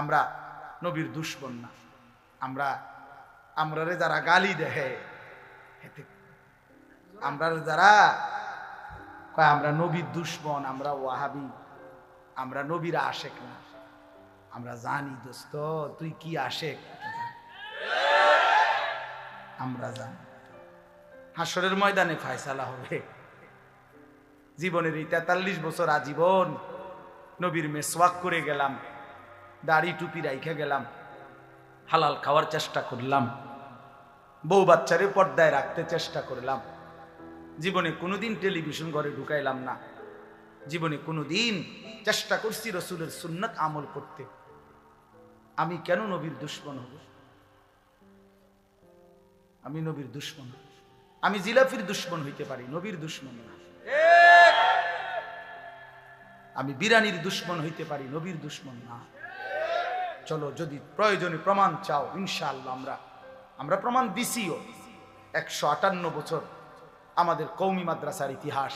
আমরা নবীর দুশ্মন না আমরা আমরা যারা গালি দেহে আমরা যারা, কয় আমরা নবীর দুশ্মন, আমরা ওয়াহাবি, আমরা নবীর আশেক না। আমরা জানি, দোস্ত, তুই কি আশেক? আমরা জানি। হাসরের ময়দানে ফায়সালা হবে। জীবনের এই তেতাল্লিশ বছর আজীবন নবীর মেসওয়াক করে গেলাম। দাড়ি টুপি রাইখে গেলাম। হালাল খাওয়ার চেষ্টা করলাম। বউ বাচ্চারে পর্দায় রাখতে চেষ্টা করলাম। জীবনে কোনোদিন টেলিভিশন ঘরে ঢুকাইলাম না। জীবনে কোনোদিন চেষ্টা করছি রসুলের সুন্নত আমল করতে। আমি কেন নবীর দুশ্মন হব? আমি নবীর দুশ্মন। আমি জিলাফির দুশ্মন হইতে পারি নবীর দুশ্মন না। আমি বিরানির দুশ্মন হইতে পারি নবীর দুশ্মন না। চলো, যদি প্রয়োজনীয় প্রমাণ চাও, ইনশাআল্লাহ আমরা আমরা প্রমাণ দিছিও। একশো আটান্ন বছর আমাদের কৌমি মাদ্রাসার ইতিহাস,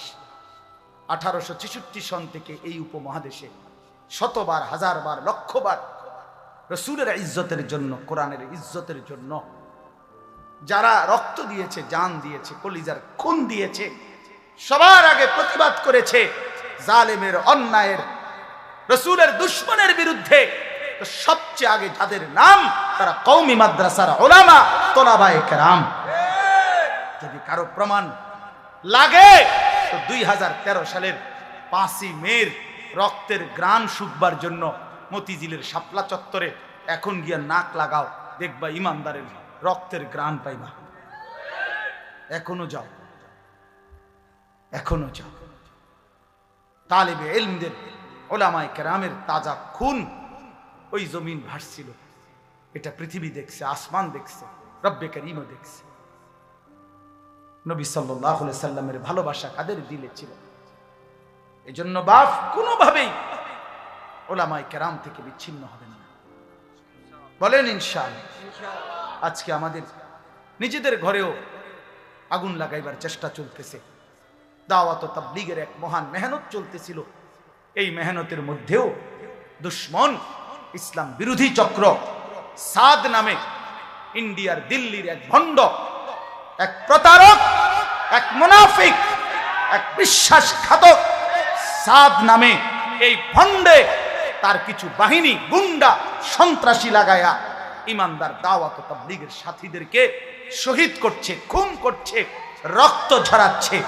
আঠারোশো ছেষট্টি সন থেকে এই উপমহাদেশে শতবার, হাজারবার, লক্ষবার রসুলের ইজ্জতের জন্য, কোরআনের ইজ্জতের জন্য যারা রক্ত দিয়েছে, জান দিয়েছে, কলিজার খুন দিয়েছে, সবার আগে প্রতিবাদ করেছে জালেমের অন্যায়ের, রসুলের দুশ্মনের বিরুদ্ধে সবচেয়ে আগে যাদের নাম, তারা কৌমি মাদ্রাসার ওলামা, তোলাবায়ে কেরাম। যদি কারও প্রমাণ লাগে, তো দুই হাজার তেরো সালের পাঁচই মের রক্তের গ্রান শুকবার জন্য মতিঝিলের শাপলা চত্বরে এখন গিয়া নাক লাগাও, দেখবা ইমানদারের রক্তের গ্রান পাইবা। এখনও যাও। এখনও যাও। তালেবে এলমদের ওলামায় কেরামের তাজা খুন ওই জমিন ভাসছিল। এটা পৃথিবী দেখছে, আসমান দেখছে, রব্বে করিমও দেখছে। নবী সাল্লাহ সাল্লামের ভালোবাসা কাদের দিলে ছিল? এই জন্য বাপ, কোনোভাবেই ওলামায় কেরাম থেকে বিচ্ছিন্ন হবেন না। বলেন ইনশাল আজকে আমাদের নিজেদের ঘরেও আগুন লাগাইবার চেষ্টা চলতেছে। দাওয়াত তাবলিগের এক মহান মেহনত চলতেছিল। এই মেহনতের মধ্যেও দুশ্মন ইসলাম বিরোধী চক্র, সাদ নামে ইন্ডিয়ার দিল্লির এক ভণ্ড, এক প্রতারক, এক মুনাফিক, এক বিশ্বাসঘাতক সাদ নামে এই ভণ্ডে তার কিছু বাহিনী, গুন্ডা, সন্ত্রাসী লাগায়া ইমানদার দাওয়াত তাবলিগের সাথীদেরকে শহীদ করছে, খুন করছে, রক্ত ঝরাচ্ছে।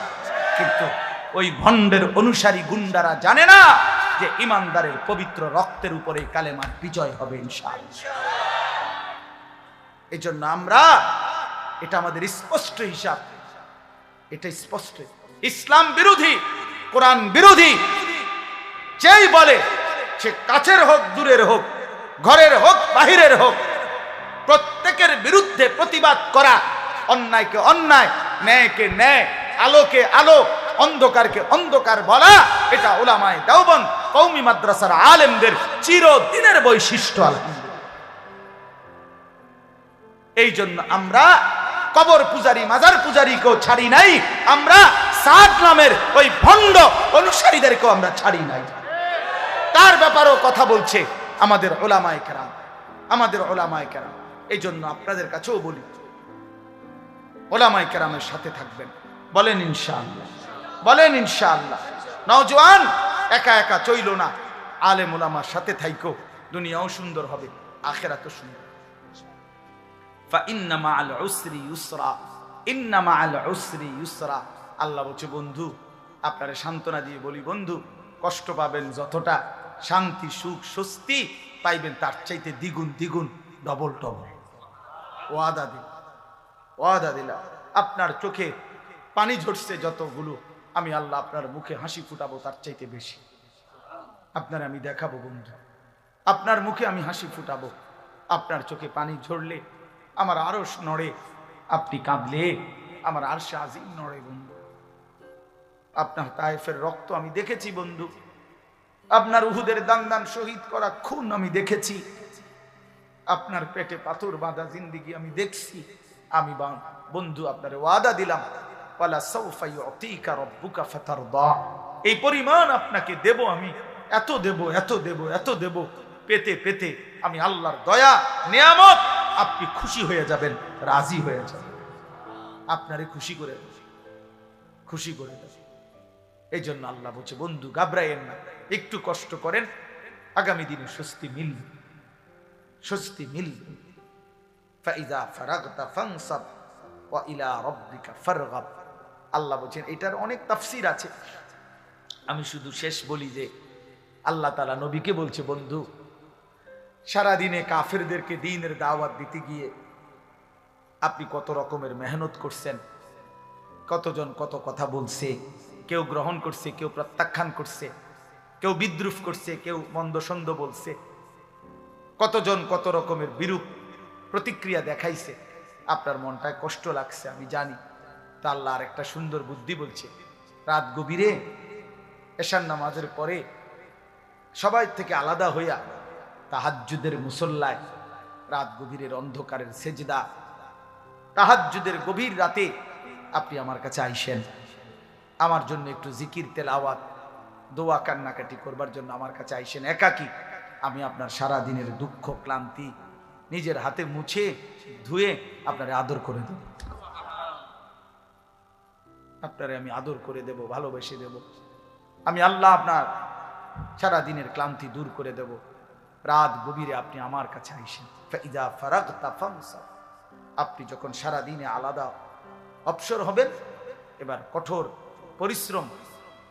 কিন্তু ওই ভণ্ডের অনুসারী গুন্ডারা জানে না যে ইমানদারের পবিত্র রক্তের উপরে কালেমার বিজয় হবে, ইনশাআল্লাহ। এই জন্য আমরা এটা আমাদের স্পষ্ট হিসাব, এটা স্পষ্ট। ইসলাম বিরোধী, কোরআন বিরোধী, যেই বলে, সে কাছের হোক, দূরের হোক, ঘরের হোক, বাহিরের হোক, প্রত্যেকের বিরুদ্ধে প্রতিবাদ করা, অন্যায়কে অন্যায়, ন্যায়কে ন্যায়, আলোকে আলো, অন্ধকারকে অন্ধকার বলা এটা ওলামায় দেওবন কৌমি মাদ্রাসার আলেমদের চিরদিনের বৈশিষ্ট্য এই জন্য আমরা কবর পূজারি, মাজার পূজারীকেও ছাড়ি নাই, আমরা সাদ নামের ওই ভণ্ড অনুসারীদেরকেও আমরা ছাড়ি নাই। তার ব্যাপারেও কথা বলছে আমাদের ওলামায় কেরাম, আমাদের ওলামায় কেরাম। এই জন্য আপনাদের কাছেও বলি ওলামায় কেরামের সাথে থাকবেন। বলেন ইনশাআল্লাহ বলেন ইনশাআল্লাহ। নওজোয়ান একা একা চইল না। আলে মোলামার সাথে থাইকো, দুনিয়াও সুন্দর হবে আখেরা সুন্দর আল্লাহ বলছে, বন্ধু, আপনারা সান্ত্বনা দিয়ে বলি, বন্ধু, কষ্ট পাবেন যতটা, শান্তি, সুখ, স্বস্তি পাইবেন তার চাইতে দ্বিগুণ দ্বিগুণ, ডবল ডবল। ওয়াদা দিল ওয়াদা দিলা আপনার চোখে পানি ঝরছে যতগুলো আমি আল্লাহ আপনার মুখে হাসি ফুটাবো তার চাইতে বেশি। আপনার আমি দেখাবো বন্ধু। আপনার মুখে আমি হাসি ফুটাবো। আপনার চোখে পানি ঝরলে আমার আরস নড়ে। আপনি কাঁদলে আমার আরশে আজিম নড়ে বন্ধু। আপনার তায়েফের রক্ত আমি দেখেছি বন্ধু। আপনার উহুদের দান দান শহীদ করা খুন আমি দেখেছি। আপনার পেটে পাথর বাঁধা জিন্দিগি আমি দেখছি। আমি বন্ধু, আপনার ওয়াদা দিলাম। এই পরিমাণ আপনাকে দেব আমি। এত দেব এত দেব এত দেব। পেতে পেতে আমি আল্লাহর দয়া, নিয়ামত, আপনি খুশি হয়ে যাবেন, রাজি হয়ে যাবেন। আপনারে খুশি করে খুশি করে এই জন্য আল্লাহ বলছে, বন্ধু, ঘাবড়াইয়েন না। একটু কষ্ট করেন, আগামী দিনে স্বস্তি মিলবে। স্বস্তি মিলবে। ফাইদা ফারাগতা ফাংসাব ওয়া ইলা রব্বিকা ফারগাব। আল্লাহ বলছেন, এটার অনেক তাফসির আছে। আমি শুধু শেষ বলি যে, আল্লাহ তালা নবীকে বলছে, বন্ধু, সারাদিনে কাফেরদেরকে দিনের দাওয়াত দিতে গিয়ে আপনি কত রকমের মেহনত করছেন, কতজন কত কথা বলছে, কেউ গ্রহণ করছে, কেউ প্রত্যাখ্যান করছে, কেউ বিদ্রুপ করছে, কেউ মন্দ সন্দ বলছে, কতজন কত রকমের বিরূপ প্রতিক্রিয়া দেখাইছে, আপনার মনটায় কষ্ট লাগছে, আমি জানি। তা আল্লাহ একটা সুন্দর বুদ্ধি বলছে। রাত গভীরে এশার নামাজের পরে সবাই থেকে আলাদা হইয়া তাহাজ্জুদের মুসল্লায় রাত গভীরের অন্ধকারের সেজদা, তাহাজ্জুদের গভীর রাতে আপনি আমার কাছে আইসেন। আমার জন্য একটু জিকির, তেলাওয়াত, দোয়া, কান্নাকাটি করবার জন্য আমার কাছে আইসেন। একাকি আমি আপনার সারা দিনের দুঃখ, ক্লান্তি নিজের হাতে মুছে ধুয়ে আপনারে আদর করে দেব। আপনারে আমি আদর করে দেব, ভালোবেসে দেব। আমি আল্লাহ আপনার সারা দিনের ক্লান্তি দূর করে দেব। রাত গভীরে আপনি আমার কাছে আইসেন। ফারাগতা ফানসাব। আপনি যখন সারা দিনে আলাদা অবসর হবেন, এবার কঠোর পরিশ্রম,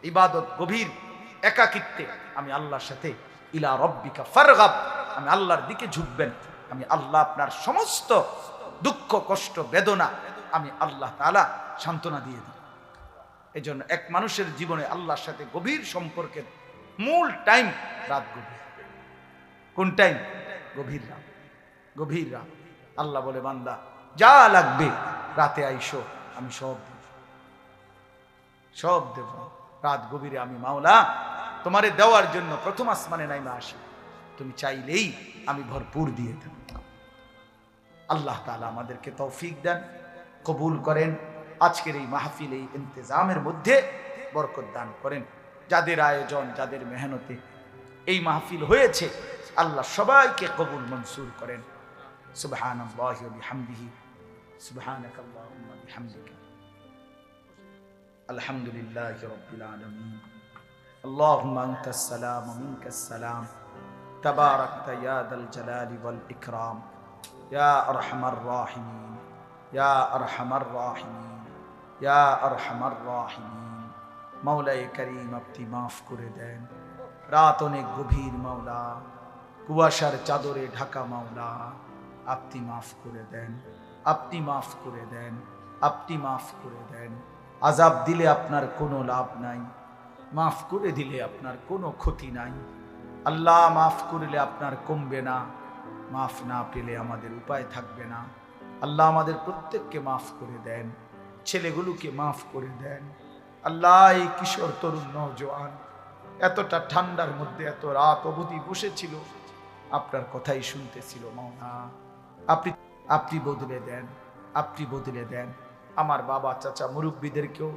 ইবাদত, গভীর একাকিত্বে আমি আল্লাহর সাথে ইলা রব্বিকা ফারগাব। আমি আল্লাহর দিকে ঝুঁকবেন। আমি আল্লাহ আপনার সমস্ত দুঃখ, কষ্ট, বেদনা আমি আল্লাহ তাআলা সান্ত্বনা দিয়ে দিই এই জন্য এক মানুষের জীবনে আল্লাহর সাথে গভীর সম্পর্কের মূল টাইম রাত গভীর। কোন টাইম? গভীর রাত। গভীর রাত। আল্লাহ বলে, বান্দা, যা লাগবে রাতে আইসো, আমি সব দেব। সব দেব। রাত গভীরে আমি মাওলা, তোমারে দেওয়ার জন্য প্রথম আসমানে নাইমা আসি। তুমি চাইলেই আমি ভরপুর দিয়ে দেব। আল্লাহ তালা আমাদেরকে তৌফিক দেন, কবুল করেন। আজকের এই মাহফিল এই ইন্তজামের মধ্যে বরকত দান করেন যাদের আয়োজন যাদের মেহনতে এই মাহফিল হয়েছে আল্লাহ সবাইকে কবুল মনসুর করেন সুবহান আল্লাহ বিহামদিহি সুবহানাক আল্লাহুম্মা বিহামদিকা আলহামদুলিল্লাহি রাব্বিল আলামিন اللهم انت السلام ومنك السلام تباركت يا ذا الجلال والاكرام يا ارحم الراحمين يا ارحم الراحمين ইয়া আর হামার রাহিমিন, মাওলায় করিম আপনি মাফ করে দেন। রাত অনেক গভীর মাওলা, কুয়াশার চাদরে ঢাকা মাওলা, আপনি মাফ করে দেন, আপনি মাফ করে দেন, আপনি মাফ করে দেন। আজাব দিলে আপনার কোনো লাভ নাই, মাফ করে দিলে আপনার কোনো ক্ষতি নাই। আল্লাহ মাফ করলে আপনার কমবে না, মাফ না পেলে আমাদের উপায় থাকবে না। আল্লাহ আমাদের প্রত্যেককে মাফ করে দেন। ছেলেগুলোকে মাফ করে দেন। আল্লাহ, এই কিশোর তরুণ নজওয়ান এতটা ঠান্ডার মধ্যে এত রাত অবধি বসেছিল, আপনার কথাই শুনতেছিল মাওনা। আপনি আপনি বদলে দেন, আপনি বদলে দেন। আমার বাবা, চাচা, মুরব্বীদেরকেও।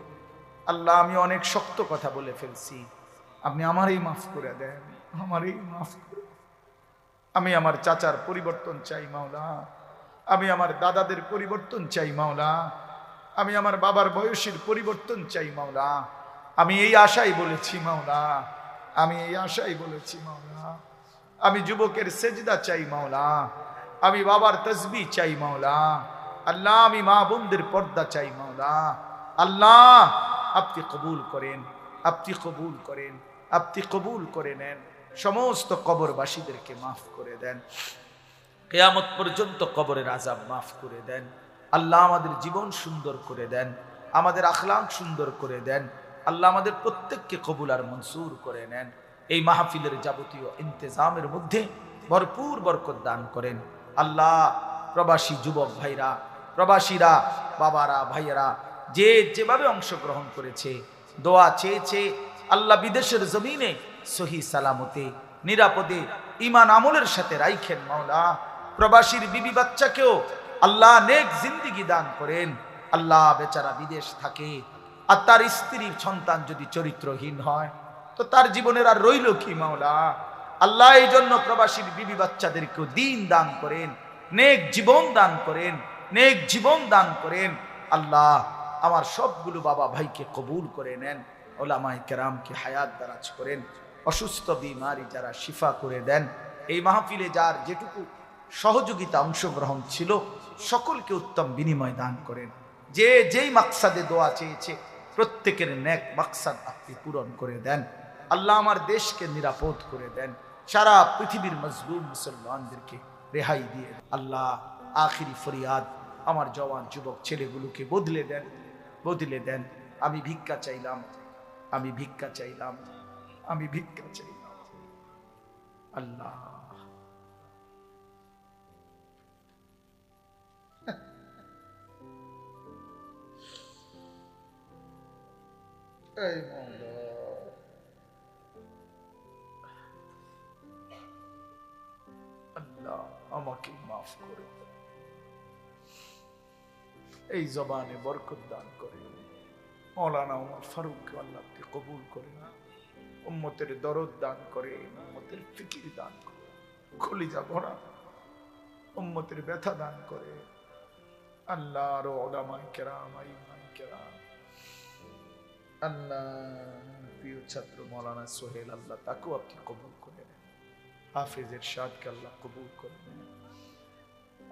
আল্লাহ, আমি অনেক শক্ত কথা বলে ফেলছি। আপনি আমারই মাফ করে দেন, আমারই মাফ করে আমি আমার চাচার পরিবর্তন চাই মাওলা আমি আমার দাদাদের পরিবর্তন চাই মাওলা আমি আমার বাবার বয়সের পরিবর্তন চাই, মাওলা। আমি এই আশাই বলেছি, মাওলা। আমি এই আশাই বলেছি, মাওলা। আমি যুবকের সেজদা চাই, মাওলা। আমি বাবার তসবি চাই, মাওলা। আল্লাহ, আমি মা বোনদের পর্দা চাই, মাওলা। আল্লাহ, আপনি কবুল করেন, আপনি কবুল করেন, আপনি কবুল করে নেন। সমস্ত কবরবাসীদেরকে মাফ করে দেন। কেয়ামত পর্যন্ত কবরের আজাব মাফ করে দেন। আল্লাহ আমাদের জীবন সুন্দর করে দেন, আমাদের আখলাক সুন্দর করে দেন, আল্লাহ আমাদের প্রত্যেককে কবুল আর মনসুর করে নেন। এই মাহফিলের যাবতীয় ইন্তেজামের মধ্যে ভরপুর বরকত দান করেন। আল্লাহ, প্রবাসী যুবক ভাইরা, প্রবাসীরা, বাবারা, ভাইয়েরা, যে যেভাবে অংশগ্রহণ করেছে, দোয়া চেয়েছে, আল্লাহ বিদেশের জমিনে সহি সালামতে, নিরাপদে ইমান আমলের সাথে রাইখেন মাওলা। প্রবাসীর বিবি বাচ্চাকেও আল্লাহ নেক জিন্দিগি দান করেন। আল্লাহ বেচারা বিদেশ থাকে। আর তার স্ত্রীর সন্তান যদি চরিত্রহীন হয়, তো তার জীবনের আর রইল কি মাওলা? আল্লাহ এই জন্য প্রবাসীর বিবি বাচ্চাদেরকেও দিন দান করেন, নেক জীবন দান করেন, নেক জীবন দান করেন। আল্লাহ আমার সবগুলো বাবা ভাইকে কবুল করে নেন ওলামাই কেরামকে হায়াত দারাজ করেন, অসুস্থ বিমারি যারা শিফা করে দেন। এই মাহফিলে যার যেটুকু সহযোগিতা অংশগ্রহণ ছিল সকলকে উত্তম বিনিময় দান করেন। যে যেই মাকসাদে দোয়া চেয়েছে, প্রত্যেকের ন্যাক মাকসাদ আপনি পূরণ করে দেন। আল্লাহ আমার দেশকে নিরাপদ করে দেন। সারা পৃথিবীর মজলুম মুসলমানদেরকে রেহাই দিয়ে আল্লাহ আখিরি ফরিয়াদ আমার জওয়ান যুবক ছেলেগুলোকে বদলে দেন বদলে দেন। আমি ভিক্ষা চাইলাম, আমি ভিক্ষা চাইলাম, আমি ভিক্ষা চাইলাম। আল্লাহ। এই মৌলা আল্লাহ আমাকে মাফ করে এই জবানে বরকত দান করে। মৌলানা উমর ফারুককে আল্লাহ আপনি কবুল করে না। উম্মতের দরদ দান করে, উম্মতের ফিকির দান করে, খলিজা ভরা, উম্মতের ব্যথা দান করে। আল্লাহ আরও ওলামাই কেরাম আইমান কেরাম প্রিয় ছাত্র মৌলানা সোহেল আল্লাহ, তাকেও আপনি কবুল করে নেন। সাদকে আল্লাহ কবুল করে নেন।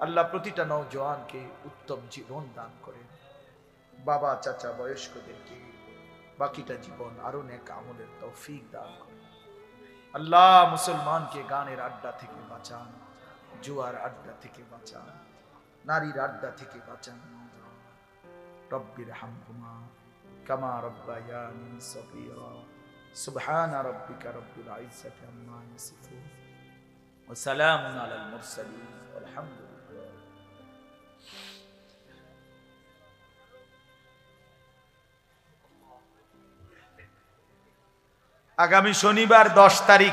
আল্লাহ প্রতিটা উত্তম জীবন দান করেন। বাবা, চাচা, বয়স্কদেরকে বাকিটা জীবন আরও নেক আমলের তৌফিক দান করেন। আল্লাহ মুসলমানকে গানের আড্ডা থেকে বাঁচান, জুয়ার আড্ডা থেকে বাঁচান, নারীর আড্ডা থেকে বাঁচান। রব্বির হামহুমা কামা রব্বায়ানি সগীরা। সুবহান রাব্বিকা রব্বিল ইজ্জাতি আম্মা ইয়াসিফুন। ওয়া সালামুন আলাল মুরসালিন। আলহামদুলিল্লাহ আগামী শনিবার দশ তারিখ